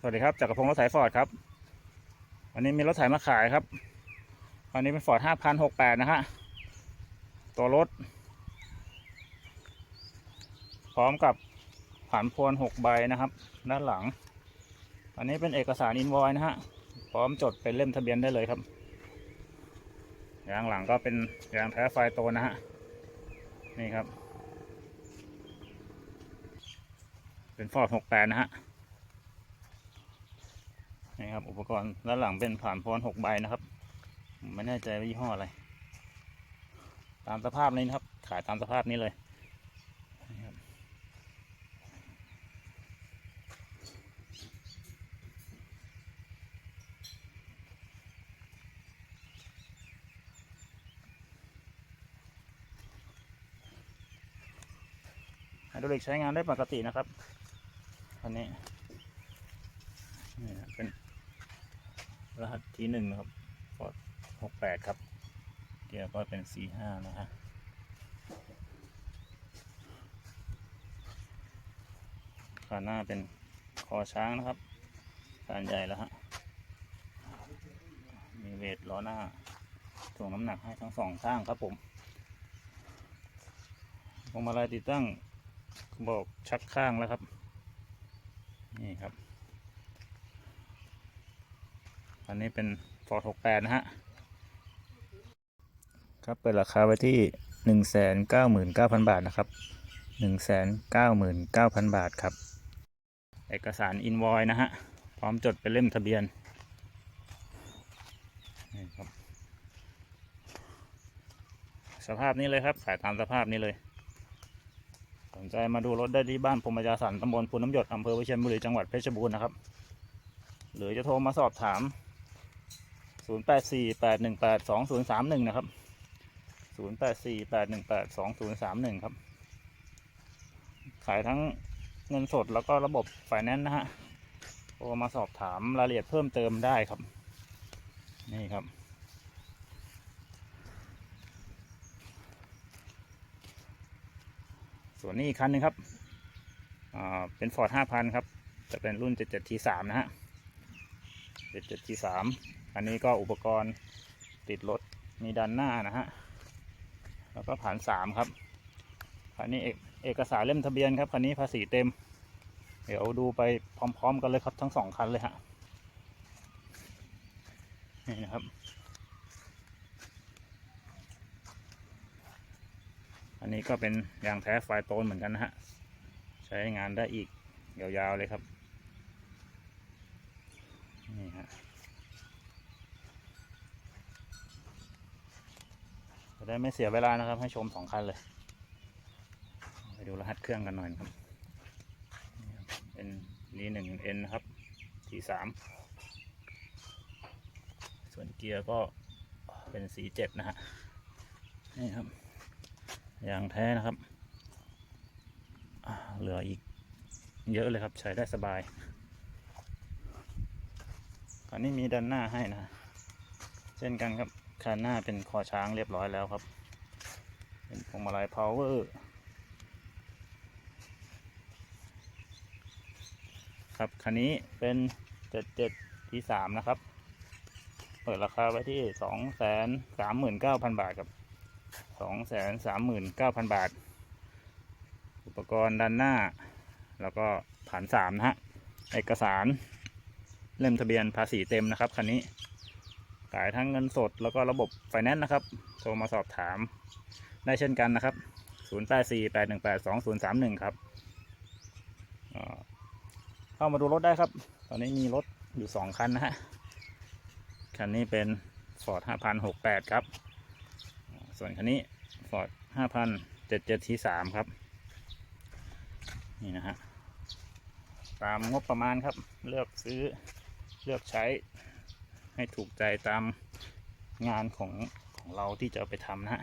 สวัสดีครับจักรพงศ์รถไถฟอร์ดครับ วันนี้มีรถไถมาขายครับวันนี้เป็นฟอร์ดห้าพันหกแปดนะฮะตัวรถ พร้อมกับผ่านพวนหกใบนะครับ ด้านหลัง อันนี้เป็นเอกสารอินวอยนะฮะพร้อมจดเป็นเล่มทะเบียนได้เลยครับยางหลังก็เป็นยางแท้ไฟโตนะฮะนี่ครับ เป็นฟอร์ดหกแปดนะฮะ นี่ครับอุปกรณ์ด้านหลังเป็นผ่านพวนหกใบนะครับไม่แน่ใจว่ายี่ห้ออะไร ตามสภาพนี้นะครับ ขายตามสภาพนี้เลยนะครับไฮดรอลิกใช้งานได้ปกตินะครับอันนี้นะเป็น รหัสที่หนึ่งนะครับฟอร์ดหกแปดครับ เกียร์ก็เป็นสี่ห้านะฮะขาหน้าเป็นคอช้างนะครับขนาดใหญ่แล้วฮะ มีเวทล้อหน้าถ่วงน้ำหนักให้ทั้งสองข้างครับผมพวงมาลัยติดตั้งบอกชักข้างแล้วครับ นี่ครับ อันนี้เป็น Ford 68นะฮะ ครับเปิดราคาไว้ที่199,000บาทนะครับ199,000บาทครับ เอกสารอินวอยนะฮะ พร้อมจดเป็นเล่มทะเบียนนี่ครับสภาพนี้เลยครับ ขายตามสภาพนี้เลย สนใจมาดูรถได้ที่บ้านพรหมยาสันตำบลพูน้ำหยดอำเภอวิเชียรบุรีจังหวัดเพชรบูรณ์นะครับ หรือจะโทรมาสอบถาม 0848182031นะครับ0848182031ครับ ขายทั้งเงินสดแล้วก็ระบบไฟแนนซ์นะฮะโทรมาสอบถามรายละเอียดเพิ่มเติมได้ครับ นี่ครับ ส่วนนี้อีกคันหนึงครับเป็น Ford 5,000ครับ จะเป็นรุ่น 77T3 นะฮะ 77T3 อันนี้ก็อุปกรณ์ติดรถมีด้านหน้านะฮะ แล้วก็ผ่านสามครับคันนี้เอกเอกสารเล่มทะเบียนครับคันนี้ภาษีเต็ม เดี๋ยวดูไปพร้อม ๆ กันเลยครับทั้งสองคันเลยฮะ นี่นะครับ อันนี้ก็เป็นยางแท้ไฟโตนเหมือนกันนะฮะ ใช้งานได้อีกยาวๆเลยครับ นี่ฮะ จะ ได้ไม่เสียเวลานะครับ ให้ชมสองคันเลย ไปดูรหัสเครื่องกันหน่อยครับเป็นนีหนึ่งเอ็นนะครับทีสามส่วนเกียร์ก็เป็นสีเจ็ดนะฮะนี่ครับยางแท้นะครับ เหลืออีกเยอะเลยครับใช้ได้สบายอันนี้มีด้านหน้าให้นะ เช่นกันครับ คันหน้าเป็นคอช้างเรียบร้อยแล้วครับ เป็นพวงมาลัย power ครับคันนี้เป็นเจ็ดเจ็ดที่สามนะครับ เปิดราคาไว้ที่สองแสนสามหมื่นเก้าพันบาทครับสองแสนสามหมื่นเก้าพันบาท อุปกรณ์ด้านหน้า แล้วก็ฐานสามนะฮะ เอกสาร เล่มทะเบียนภาษีเต็มนะครับคันนี้ ขายทั้งเงินสดแล้วก็ระบบไฟแนนซ์นะครับ โทรมาสอบถามได้เช่นกันนะครับ 0848182031 ครับเอ่อเข้ามาดูรถได้ครับ ตอนนี้มีรถอยู่ 2 คันนะฮะ คันนี้เป็น Ford 5068 ครับ ส่วนคันนี้ Ford 5077 T3 ครับ นี่นะฮะ ตามงบประมาณครับ เลือกซื้อ เลือกใช้ ให้ถูกใจตามงานของของเราที่จะเอาไปทำนะฮะ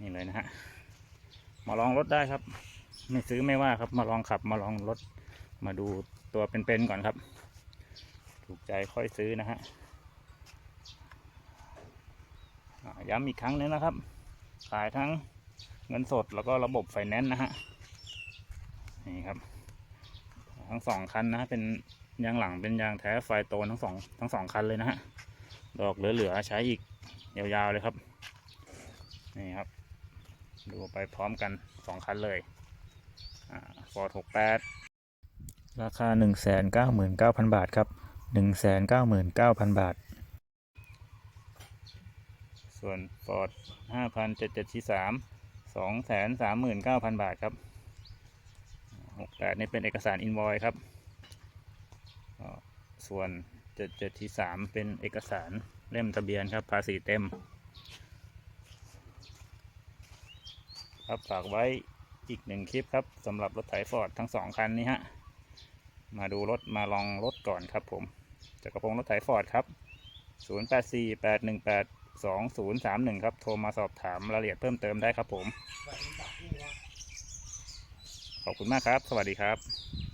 นี่เลยนะฮะ มาลองรถได้ครับ ไม่ซื้อไม่ว่าครับ มาลองขับมาลองรถ มาดูตัวเป็นๆก่อนครับ ถูกใจค่อยซื้อนะฮะย้ำอีกครั้งหนึงนะครับ ขายทั้งเงินสดแล้วก็ระบบไฟแนนซ์นะฮะ นี่ครับ ทั้งสองคันนะเป็น ยางหลังเป็นยางแท้ไฟโตนทั้งสองทั้งสองคันเลยนะฮะ ดอกเหลือๆใช้อีกยาวๆเลยครับ นี่ครับ ดูไปพร้อมกันสองคันเลยฟอร์ดหกแปดราคาหนึ่งแสนเก้าหมื่นเก้าพันบาทครับหนึ่งแสนเก้าหมื่นเก้าพันบาท ส่วนฟอร์ดห้าพันเจ็ดเจ็ดที่สามสองแสนสามหมื่นเก้าพันบาทครับหกแปดนี่เป็นเอกสารอินวอยครับ ส่วนเจ็ดเจ็ดที่สามเป็นเอกสารเล่มทะเบียนครับ ภาษีเต็ม ครับฝากไว้อีกหนึ่งคลิปครับสำหรับรถไถฟอร์ดทั้งสองคันนี้ฮะ มาดูรถมาลองรถก่อนครับผมจักรพงศ์รถไถฟอร์ดครับ 0848182031 ครับ โทรมาสอบถามรายละเอียดเพิ่มเติมได้ครับผม ขอบคุณมากครับ สวัสดีครับ